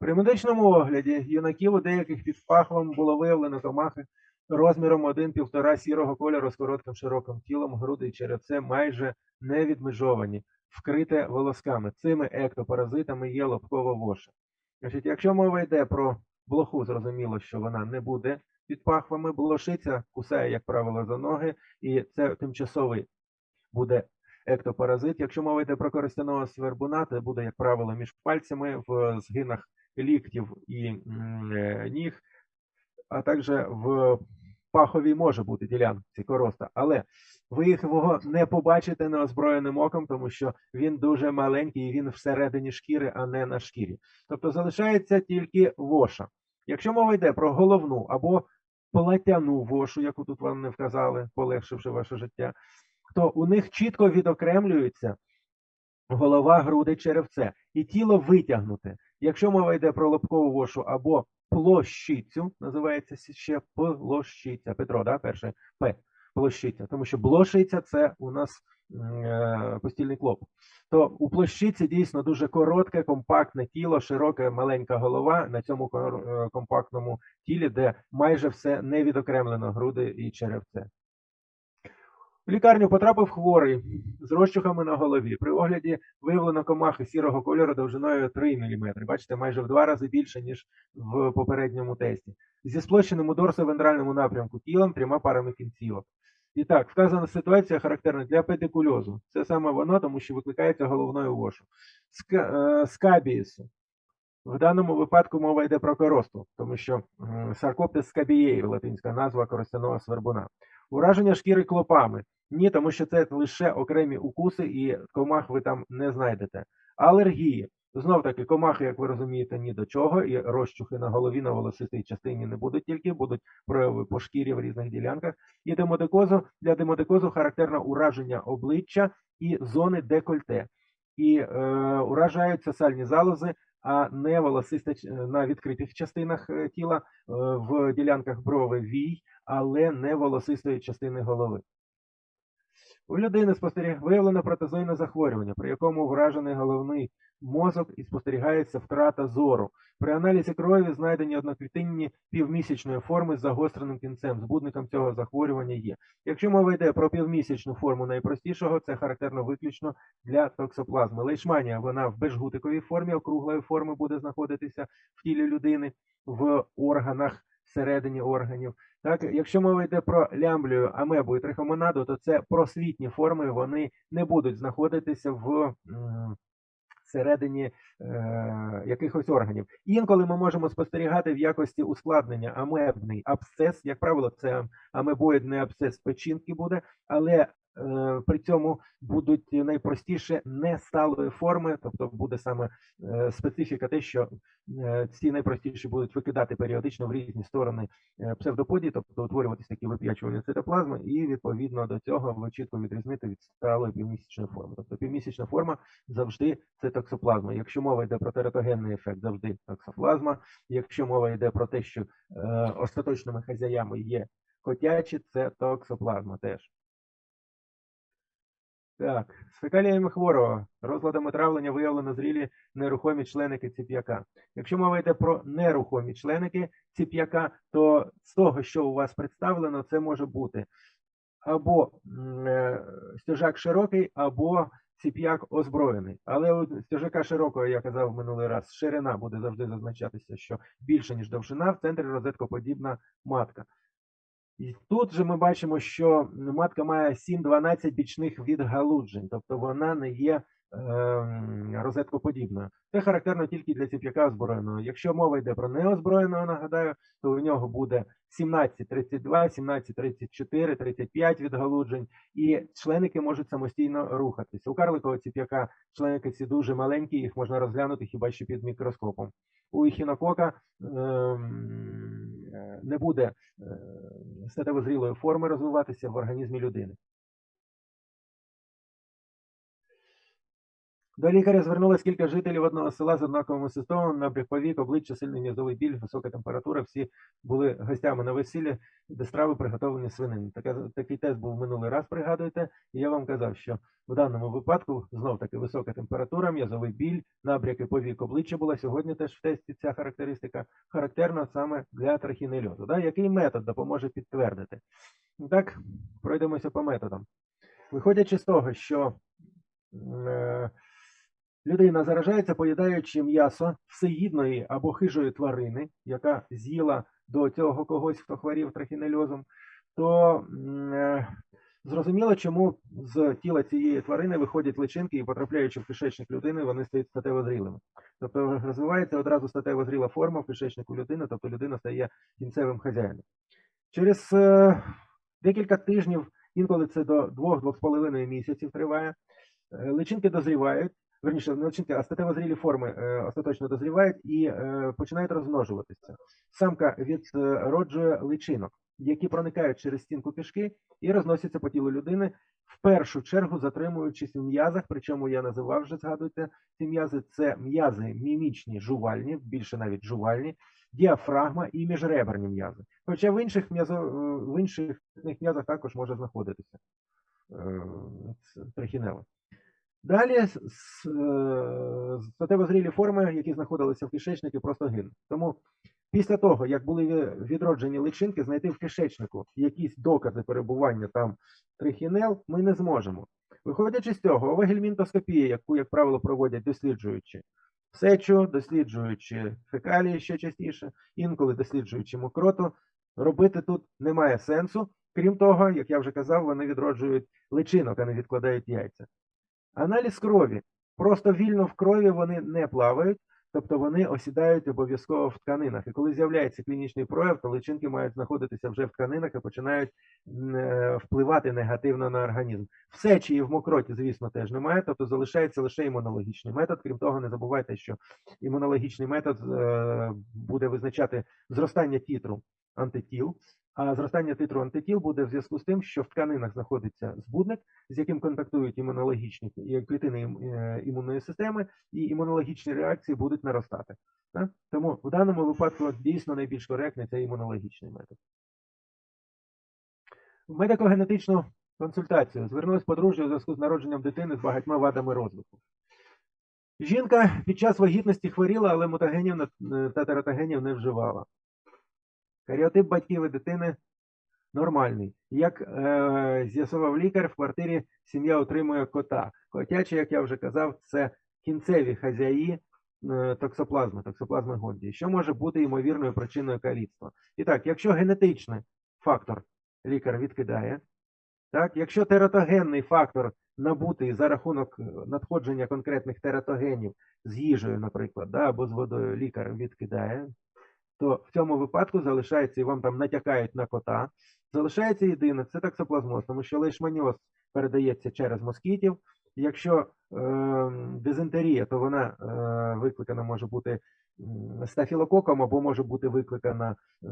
При медичному огляді юнаків у деяких під пахвом було виявлено комахи розміром 1-1,5 сірого кольору з коротким широким тілом, груди і черевце майже не відмежовані, вкрите волосками. Цими ектопаразитами є лобкова воша. Значить, якщо мова йде про блоху, зрозуміло, що вона не буде під пахвами. Блошиця кусає, як правило, за ноги, і це тимчасовий буде ектопаразит. Якщо мова йде про користяного свербуна, це буде, як правило, між пальцями в згинах ліктів і е, ніг, а також в паховій може бути ділянці короста. Але ви їх його не побачите неозброєним оком, тому що він дуже маленький і він всередині шкіри, а не на шкірі. Тобто залишається тільки воша. Якщо мова йде про головну або платяну вошу, яку тут вам не вказали, полегшивши ваше життя, то у них чітко відокремлюється голова, груди, черевце, і тіло витягнуте. Якщо мова йде про лобкову вошу або площицю, називається ще площиця. Петро, да, перше П. Площиця, тому що блошиця це у нас е, постільний клоп. То у площиці дійсно дуже коротке, компактне тіло, широка маленька голова на цьому е, компактному тілі, де майже все не відокремлено груди і черевце. В лікарню потрапив хворий з розчухами на голові. При огляді виявлено комахи сірого кольору довжиною 3 мм. Бачите, майже в два рази більше, ніж в попередньому тесті. Зі сплощеним у дорсовентральному напрямку тілом трьома парами кінцівок. І так, вказана ситуація характерна для педикульозу. Це саме воно, тому що викликається головною вошу. Ска- е, скабіїсу. В даному випадку мова йде про коросту, тому що м, саркоптис скабієї, латинська назва коростяного свербуна. Ураження шкіри клопами. Ні, тому що це лише окремі укуси, і комах ви там не знайдете. Алергії. Знов таки, комахи, як ви розумієте, ні до чого, і розчухи на голові, на волосистій частині не будуть тільки, будуть прояви по шкірі в різних ділянках. І демодекозу для демодекозу характерно ураження обличчя і зони декольте. І е, уражаються сальні залози, а не волосиста на відкритих частинах е, тіла е, в ділянках брови вій, але не волосистої частини голови. У людини спостеріг... виявлено протезойне захворювання, при якому вражений головний мозок і спостерігається втрата зору. При аналізі крові знайдені одноклітинні півмісячної форми з загостреним кінцем. Збудником цього захворювання є. Якщо мова йде про півмісячну форму найпростішого, це характерно виключно для токсоплазми. Лейшманія вона в бежгутиковій формі, округлої форми буде знаходитися в тілі людини, в органах, всередині органів. Так, якщо мова йде про лямблію, амебу і трихомонаду, то це просвітні форми, вони не будуть знаходитися в середині е, якихось органів. Інколи ми можемо спостерігати в якості ускладнення амебний абсцес. Як правило, це амебоїдний абсцес печінки буде, але при цьому будуть найпростіше несталої форми, тобто буде саме е, специфіка те, що е, ці найпростіші будуть викидати періодично в різні сторони е, псевдоподії, тобто утворюватися такі вип'ячувані цитоплазми, і відповідно до цього ви чітко відрізнити від сталої півмісячної форми. Тобто півмісячна форма завжди це токсоплазма. Якщо мова йде про тератогенний ефект, завжди токсоплазма. Якщо мова йде про те, що е, остаточними хазяями є котячі, це токсоплазма теж. Так, з фекаліями хворого, розладами травлення виявлено зрілі нерухомі членики ціп'яка. Якщо мова йде про нерухомі членики ціп'яка, то з того, що у вас представлено, це може бути або е, стяжак широкий, або ціп'як озброєний. Але у стяжака широкого, я казав минулий раз, ширина буде завжди зазначатися, що більше, ніж довжина, в центрі розеткоподібна матка. І тут же ми бачимо, що матка має 7-12 бічних відгалуджень, тобто вона не є ем, розеткоподібною. Це характерно тільки для ціп'яка озброєного. Якщо мова йде про неозброєного, нагадаю, то у нього буде 17-32, 17-34, 35 відгалуджень, і членики можуть самостійно рухатися. У карликового ціп'яка членики ці дуже маленькі, їх можна розглянути хіба що під мікроскопом. У ехінокока ем, е, не буде статево зрілої форми розвиватися в організмі людини. До лікаря звернулось кілька жителів одного села з однаковими симптомами, набряк повік, обличчя, сильний м'язовий біль, висока температура. Всі були гостями на весіллі, де страви приготовлені свинини. Такий тест був минулий раз, пригадуєте, і я вам казав, що в даному випадку знов таки висока температура, м'язовий біль, набряки повік обличчя була. Сьогодні теж в тесті ця характеристика характерна саме для трахінельозу. Да? Який метод допоможе підтвердити? Так, пройдемося по методам. Виходячи з того, що е, людина заражається, поїдаючи м'ясо всеїдної або хижої тварини, яка з'їла до цього когось, хто хворів трахінельозом, то е, зрозуміло, чому з тіла цієї тварини виходять личинки і потрапляючи в кишечник людини, вони стають статево зрілими. Тобто розвивається одразу статево зріла форма в кишечнику людини, тобто людина стає кінцевим хазяїном. Через е, декілька тижнів, інколи це до 2-2,5 місяців триває, е, личинки дозрівають, верніше, не личинки, а статево зрілі форми е, остаточно дозрівають і е, починають розмножуватися. Самка відроджує личинок, які проникають через стінку кишки і розносяться по тілу людини, в першу чергу затримуючись в м'язах, причому я називав вже, згадуйте, ці м'язи це м'язи мімічні, жувальні, більше навіть жувальні, діафрагма і міжреберні м'язи. Хоча в інших м'язо, е, в інших м'язах також може знаходитися трихінели. Далі с- с- е, статево-зрілі форми, які знаходилися в кишечнику, просто гинуть. Тому після того, як були відроджені личинки, знайти в кишечнику якісь докази перебування там трихінел, ми не зможемо. Виходячи з цього, овагельмінтоскопія, яку, як правило, проводять досліджуючи сечу, досліджуючи фекалії ще частіше, інколи досліджуючи мокроту, робити тут немає сенсу. Крім того, як я вже казав, вони відроджують личинок, а не відкладають яйця. Аналіз крові. Просто вільно в крові вони не плавають, тобто вони осідають обов'язково в тканинах. І коли з'являється клінічний прояв, то личинки мають знаходитися вже в тканинах і починають е, впливати негативно на організм. В сечі і в мокроті, звісно, теж немає, тобто залишається лише імунологічний метод. Крім того, не забувайте, що імунологічний метод е, буде визначати зростання тітру антитіл. А зростання титру антитіл буде в зв'язку з тим, що в тканинах знаходиться збудник, з яким контактують імунологічні і клітини е, імунної системи, і імунологічні реакції будуть наростати. Тому в даному випадку дійсно найбільш коректний це імунологічний метод. Медико-генетичну консультацію звернулась подружжя у зв'язку з народженням дитини з багатьма вадами розвитку. Жінка під час вагітності хворіла, але мутагенів е, та тератогенів не вживала. Каріотип батьків і дитини нормальний. Як е, з'ясував лікар, в квартирі сім'я отримує кота. Котячі, як я вже казав, це кінцеві хазяї е, токсоплазми, токсоплазми Гонді, що може бути ймовірною причиною каліцтва. І так, якщо генетичний фактор лікар відкидає, так, якщо тератогенний фактор набутий за рахунок е, надходження конкретних тератогенів з їжею, наприклад, да, або з водою лікар відкидає, то в цьому випадку залишається і вам там натякають на кота. Залишається єдине, це таксоплазмоз, тому що лейшманіоз передається через москітів. Якщо е, дизентерія, то вона е, викликана може бути стафілококом або може бути викликана е,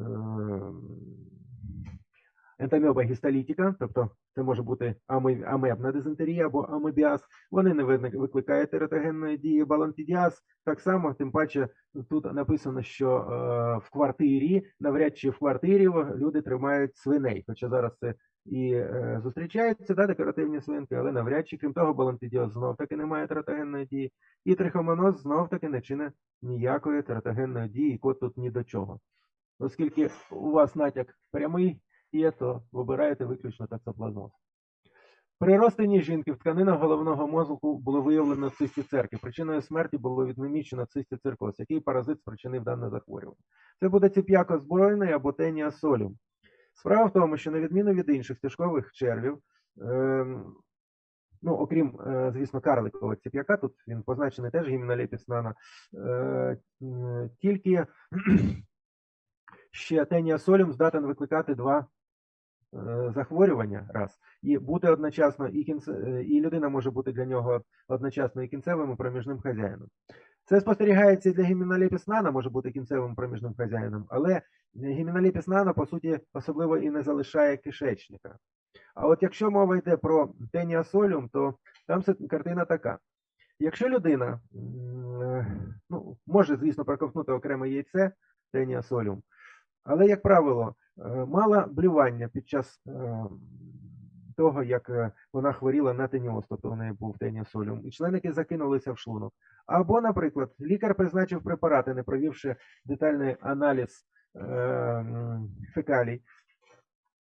ентаміоба гістолітіка, тобто це може бути амебна дизентерія або амебіаз. Вони не викликають тератогенної дії балантидіаз. Так само, тим паче, тут написано, що е, в квартирі, навряд чи в квартирі люди тримають свиней. Хоча зараз це і е, зустрічаються да, декоративні свинки, але навряд чи, крім того, балантидіоз знов таки не має тератогенної дії. І трихомоноз знов таки не чинить ніякої тератогенної дії, і код тут ні до чого. Оскільки у вас натяк прямий є, вибираєте виключно таксоплазмоз. При розтині жінки в тканинах головного мозку було виявлено цистіцерки. Причиною смерті було відмічено цистіцеркоз, який паразит спричинив дане захворювання. Це буде цип'яко збройний або тенія солюм. Справа в тому, що на відміну від інших стежкових червів, ем, ну, окрім, е, звісно, карликового цип'яка, тут він позначений теж гімнолепіс нано, е, тільки ще тенія солюм здатен викликати два е, захворювання раз, і бути одночасно, і, кінце, е, і людина може бути для нього одночасно і кінцевим, і проміжним хазяїном. Це спостерігається і для гімінолепіс нано, може бути кінцевим проміжним хазяїном, але гімінолепіс нано, по суті, особливо і не залишає кишечника. А от якщо мова йде про теніасолюм, то там картина така. Якщо людина е, ну, може, звісно, проковтнути окреме яйце теніасолюм, але, як правило, е, мала блювання під час е, того, як е, вона хворіла на теніоз, тобто в неї був теніосолюм, і членики закинулися в шлунок. Або, наприклад, лікар призначив препарати, не провівши детальний аналіз е, фекалій,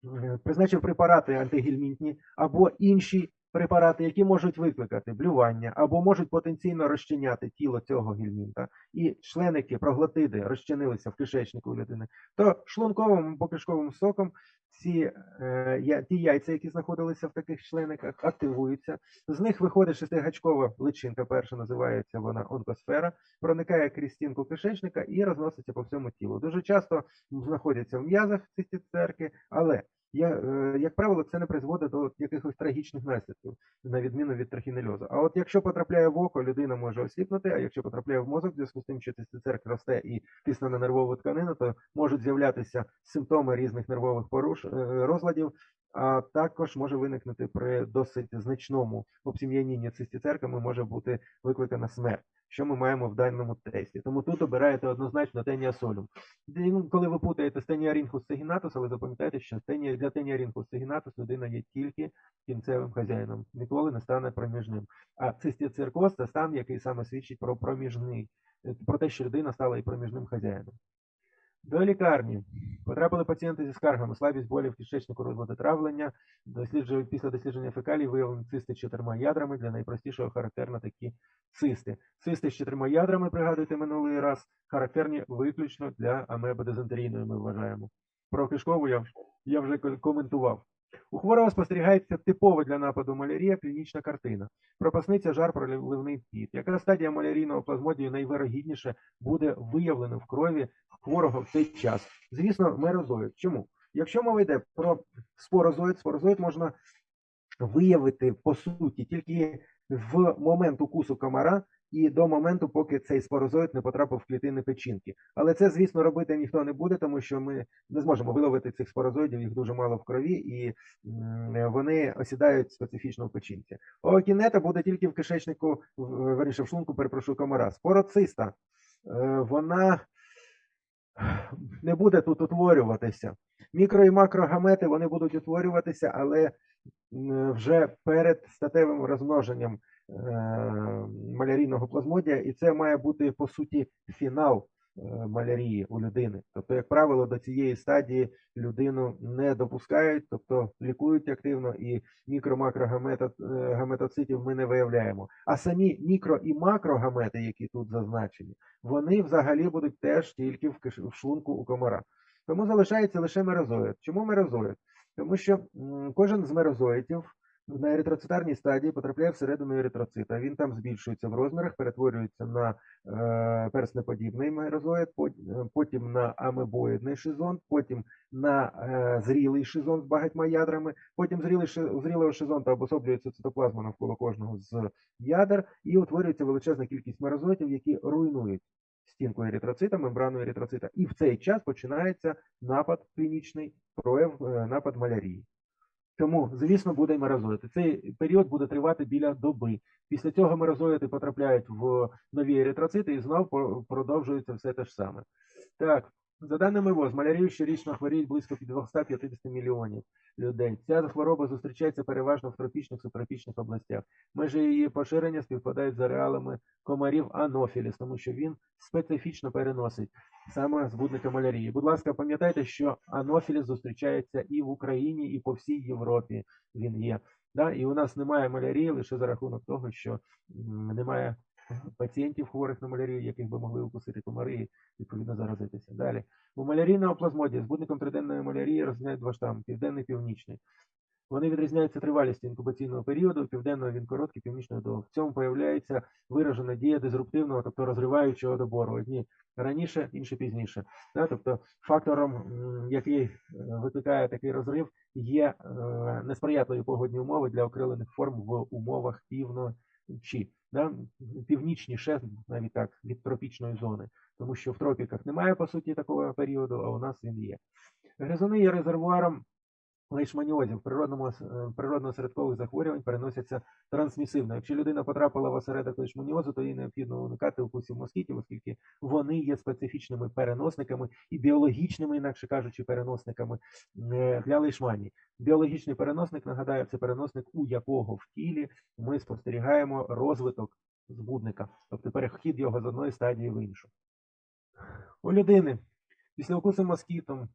е, призначив препарати антигельмінтні або інші препарати, які можуть викликати блювання або можуть потенційно розчиняти тіло цього гельмінта, і членики, проглотиди розчинилися в кишечнику людини, то шлунковим або кишковим соком ці, е, ті яйця, які знаходилися в таких члениках, активуються. З них виходить шестигачкова личинка, перша називається вона онкосфера, проникає крізь стінку кишечника і розноситься по всьому тілу. Дуже часто знаходяться в м'язах ці цистерки, але я, е, як правило, це не призводить до якихось трагічних наслідків, на відміну від трахінельозу. А от якщо потрапляє в око, людина може осліпнути, а якщо потрапляє в мозок, в зв'язку з тим, що цистерк росте і тисне на нервову тканину, то можуть з'являтися симптоми різних нервових поруш, е, розладів, а також може виникнути при досить значному обсім'янінні цистицерками, може бути викликана смерть, що ми маємо в даному тесті. Тому тут обираєте однозначно теніасолюм. Ну, Коли ви путаєте стенія теніарінхус сегінатус, але запам'ятайте, що для теніарінхус сегінатус людина є тільки кінцевим хазяїном, ніколи не стане проміжним. А цистицеркоз це стан, який саме свідчить про проміжний, про те, що людина стала і проміжним хазяїном. До лікарні потрапили пацієнти зі скаргами, слабість болі в кишечнику, розлади. Досліджую після дослідження фекалій виявлені цисти з чотирма ядрами. Для найпростішого характерно такі цисти. Цисти з чотирма ядрами, пригадуйте минулий раз, характерні виключно для амеби дизентерійної, ми вважаємо. Про кишкову я, я вже коментував. У хворого спостерігається типова для нападу малярія клінічна картина. Пропасниця жар проливний піт. Яка стадія малярійного плазмодію найвирогідніше буде виявлено в крові хворого в цей час? Звісно, мерозоїд. Чому? Якщо мова йде про спорозоїд, спорозоїд можна виявити по суті тільки в момент укусу комара і до моменту, поки цей спорозоїд не потрапив в клітини печінки. Але це, звісно, робити ніхто не буде, тому що ми не зможемо виловити цих спорозоїдів, їх дуже мало в крові, і вони осідають специфічно в печінці. Окінета буде тільки в кишечнику, верніше в шлунку, перепрошую, комара. Спороциста, е, вона не буде тут утворюватися. Мікро і макрогамети вони будуть утворюватися, але вже перед статевим розмноженням е, малярійного плазмодія, і це має бути по суті фінал е, малярії у людини. Тобто, як правило, до цієї стадії людину не допускають, тобто лікують активно, і мікро-макрогаметоцитів ми не виявляємо. А самі мікро і макрогамети, які тут зазначені, вони взагалі будуть теж тільки в, киш- в шлунку у комара. Тому залишається лише мерозоїд. Чому мерозоїд? Тому що кожен з мерозоїдів на еритроцитарній стадії потрапляє всередину еритроцита. Він там збільшується в розмірах, перетворюється на е, перснеподібний мерозоїд, е, потім на амебоїдний шизон, потім на е, зрілий шизон з багатьма ядрами, потім зрілий, зрілого шизонта обособлюється цитоплазма навколо кожного з ядер і утворюється величезна кількість мерозоїдів, які руйнують стінку еритроцита, мембрану еритроцита. І в цей час починається напад клінічний, прояв е, напад малярії. Тому, звісно, буде й. Цей період буде тривати біля доби. Після цього мерозоїди потрапляють в нові еритроцити і знов продовжується все те ж саме. Так, за даними ВОЗ, малярію щорічно хворіють близько 250 мільйонів людей. Ця хвороба зустрічається переважно в тропічних субтропічних областях. Межі її поширення співпадають з ареалами комарів анофіліс, тому що він специфічно переносить саме збудника малярії. Будь ласка, пам'ятайте, що анофіліс зустрічається і в Україні, і по всій Європі він є. Да? І у нас немає малярії лише за рахунок того, що немає пацієнтів хворих на малярію, яких би могли укусити комари і відповідно заразитися. Далі. У малярійного плазмодії збудником триденної малярії розрізняють два штами південний і північний. Вони відрізняються тривалістю інкубаційного періоду, південного він короткий, північного довгий. В цьому появляється виражена дія дизруптивного, тобто розриваючого добору. Одні раніше, інші пізніше. Тобто фактором, який е, викликає такий розрив, є е, несприятливі погодні умови для окрилених форм в умовах півночі. Північніше, навіть так, від тропічної зони, тому що в тропіках немає по суті такого періоду, а у нас він є. Гризуни є резервуаром лейшманіозів природному, е, природно-середкових захворювань переносяться трансмісивно. Якщо людина потрапила в осередок лейшманіозу, то їй необхідно уникати укусів москітів, оскільки вони є специфічними переносниками і біологічними, інакше кажучи, переносниками е, для лейшманії. Біологічний переносник, нагадаю, це переносник, у якого в тілі ми спостерігаємо розвиток збудника, тобто перехід його з одної стадії в іншу. У людини після укусу москітом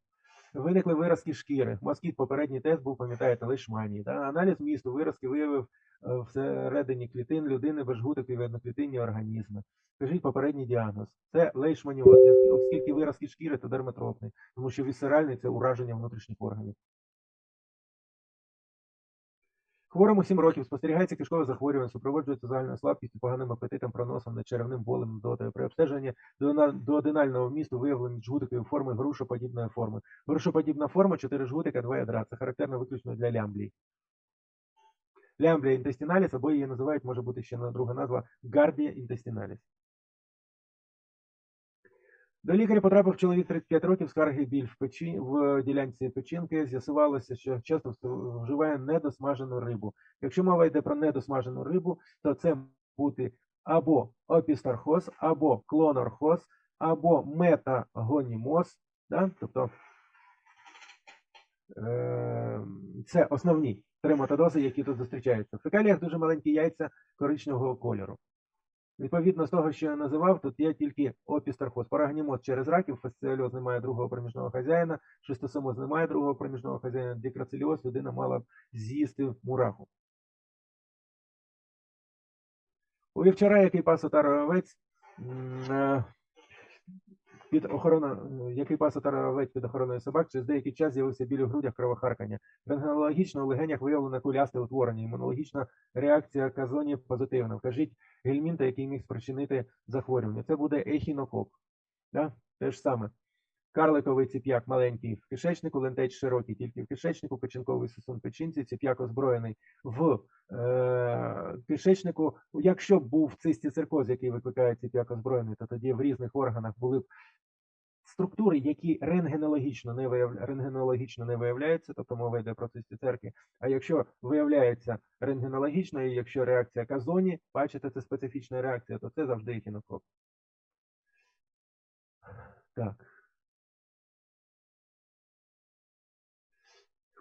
виникли виразки шкіри. Москіт, попередній тест був, пам'ятаєте, лишманії. Да? Аналіз місту виразки виявив е, всередині клітин людини безжгутики і одноклітинні організми. Скажіть попередній діагноз. Це лейшманіоз. Оскільки виразки шкіри, то дерматропний, тому що вісеральний це ураження внутрішніх органів. Хворому 7 років спостерігається кишкове захворювання, супроводжується загальною слабкістю, поганим апетитом, проносом, нечеревним болем, нудотою. При обстеженні до одинального вмісту виявлені жгутикові форми грушоподібної форми. Грушоподібна форма 4 жгутика, 2 ядра. Це характерно виключно для лямблій. Лямблія інтестіналіс, або її називають, може бути ще друга назва гардія інтестіналіс. До лікаря потрапив чоловік 35 років, скарги біль в печі в ділянці печінки. З'ясувалося, що часто вживає недосмажену рибу. Якщо мова йде про недосмажену рибу, то це бути або опістархоз, або клонорхоз, або метагонімоз. Да? Тобто е- це основні три метадози, які тут зустрічаються. В фекаліях дуже маленькі яйця коричневого кольору. Відповідно з того, що я називав, тут є тільки опістархоз. Парагнімоз через раків, фасціольоз немає другого проміжного хазяїна, шистосомоз немає другого проміжного хазяїна, дікрацеліоз людина мала б з'їсти мураху. У вівчара, який пас отару овець, е, під охороною, який пас отару під охороною собак, через деякий час з'явився біль у грудях кровохаркання. Рентгенологічно у легенях виявлено кулясте утворення. Імунологічна реакція казоні позитивна. Вкажіть гельмінта, який міг спричинити захворювання. Це буде ехінокок. Да? Те ж саме. Карликовий ціп'як маленький в кишечнику, лентеч широкий тільки в кишечнику, печінковий сосун печінці, ціп'як озброєний в е, кишечнику. Якщо б був цистіциркоз, який викликає ціп'як озброєний, то тоді в різних органах були б структури, які рентгенологічно не виявля... рентгенологічно не виявляються, тобто мова йде про цистицерки. А якщо виявляється рентгенологічно, і якщо реакція казоні, бачите, це специфічна реакція, то це завжди ехінокок. Так.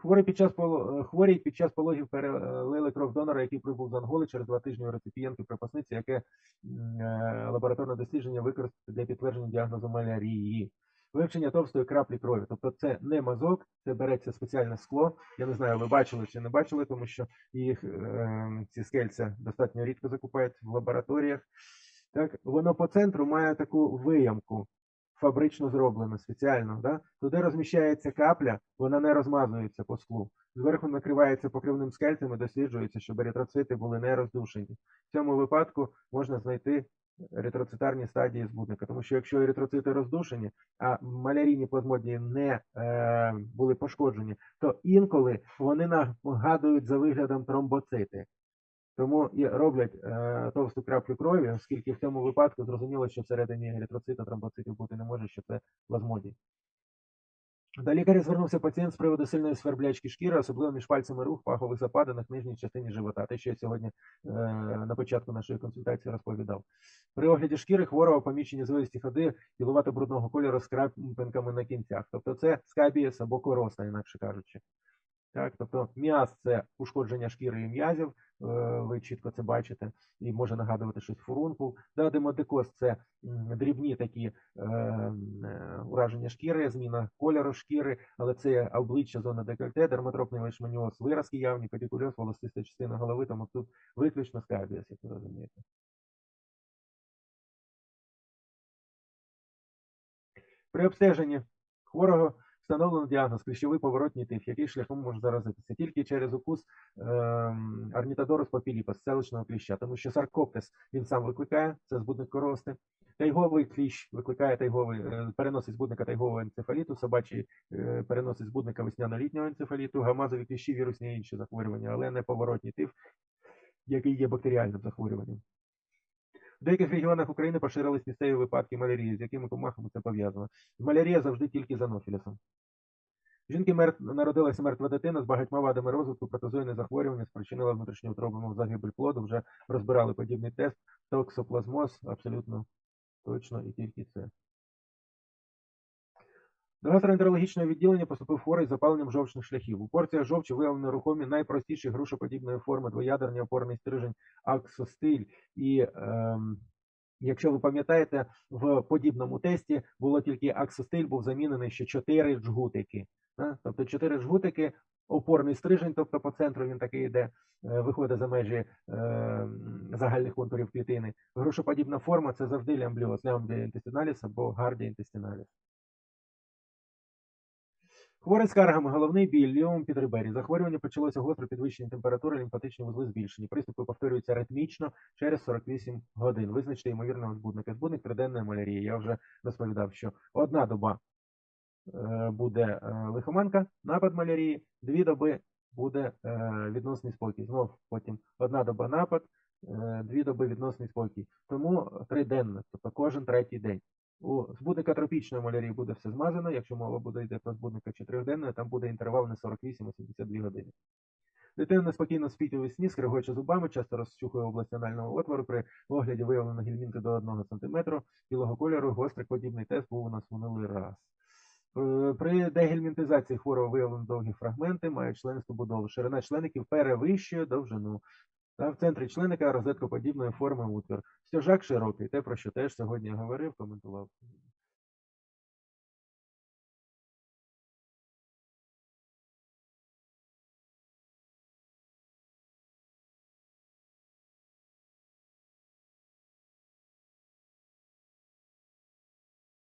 Хворий під час поло... хворій під час пологів перелили кров донора, який прибув з Анголи через два тижні у реципієнтки припасниці, яке е... лабораторне дослідження використати для підтвердження діагнозу малярії. Вивчення товстої краплі крові. Тобто це не мазок, це береться спеціальне скло. Я не знаю, ви бачили чи не бачили, тому що їх е... ці скельця достатньо рідко закупають в лабораторіях. Так, воно по центру має таку виямку фабрично зроблено спеціально. Да? Туди розміщається капля, вона не розмазується по склу. Зверху накривається покривним скельцем і досліджується, щоб еритроцити були не роздушені. В цьому випадку можна знайти еритроцитарні стадії збудника, тому що якщо еритроцити роздушені, а малярійні плазмодії не е, були пошкоджені, то інколи вони нагадують за виглядом тромбоцити. Тому і роблять е, товсту краплю крові, оскільки в цьому випадку зрозуміло, що всередині еритроцита тромбоцитів бути не може, що це плазмодій. До лікаря звернувся пацієнт з приводу сильної сверблячки шкіри, особливо між пальцями рук, пахових западинах, нижній частині живота. Те, що я сьогодні е, на початку нашої консультації розповідав. При огляді шкіри хворого поміщення звивисті ходи білувато брудного кольору з крапинками на кінцях. Тобто це скабієс або короса, інакше кажучи. Так, тобто м'яз це ушкодження шкіри і м'язів, ви чітко це бачите, і може нагадувати щось фурункул. Да, демодекоз це дрібні такі е, ураження шкіри, зміна кольору шкіри, але це обличчя, зона декольте, дерматропний лишманіоз, виразки явні, педикульоз, волосиста частина голови, тому тут виключно скабіас, як ви розумієте. При обстеженні хворого встановлено діагноз кліщовий поворотній тиф, який шляхом може заразитися тільки через укус е, орнітодорус папіліпас, селищного кліща, тому що саркоптес він сам викликає, це збудник корости. Тайговий кліщ викликає тайговий, е, переносить збудника тайгового енцефаліту, собачий е, переносить збудника весняно-літнього енцефаліту, гамазові кліщі, вірусні і інші захворювання, але не поворотній тиф, який є бактеріальним захворюванням. В деяких регіонах України поширились місцеві випадки малярії, з якими комахами це пов'язано. Малярія завжди тільки з анофілісом. Жінки мер... народилася мертва дитина з багатьма вадами розвитку, протезойне захворювання спричинило внутрішньоутробну загибель плоду. Вже розбирали подібний тест. Токсоплазмоз, абсолютно точно і тільки це. До гастроентерологічного відділення поступив хворий з запаленням жовчних шляхів. У порціях жовчі виявлено рухомі найпростіші грушоподібної форми двоядерний опорний стрижень аксостиль. І ем, якщо ви пам'ятаєте, в подібному тесті було тільки аксостиль, був замінений ще чотири жгутики. Да? Тобто чотири жгутики, опорний стрижень, тобто по центру він такий йде, е, виходить за межі е, загальних контурів клітини. Грушоподібна форма це завжди лямбліоз, лямблія інтестиналіс або гардія інтестиналіс. Хворий скаргами, головний біль, лівому підребері. Захворювання почалося гостро підвищення температури, лімфатичні вузли збільшені. Приступи повторюються ритмічно через 48 годин. Визначте ймовірного збудника. Збудник триденної малярії. Я вже розповідав, що одна доба е, буде е, лихоманка, напад малярії, дві доби буде е, відносний спокій. Знов потім одна доба напад, дві доби відносний спокій. Тому триденно, тобто кожен третій день. У збудника тропічної малярії буде все змазано. Якщо мова буде йти про збудника чотирьохденної, там буде інтервал не 48-82 години. Дитина спокійно спить у весні, скригоче зубами, часто розчухує область анального отвору. При огляді виявлено гельмінти до 1 см. Білого кольору гострий подібний тест був у нас минулий раз. Е, При дегельмінтизації хворого виявлено довгі фрагменти, мають членисту будову. Ширина члеників перевищує довжину. Та в центрі членика розеткоподібної форми утвір. Стяжак широкий, те, про що теж сьогодні говорив, коментував.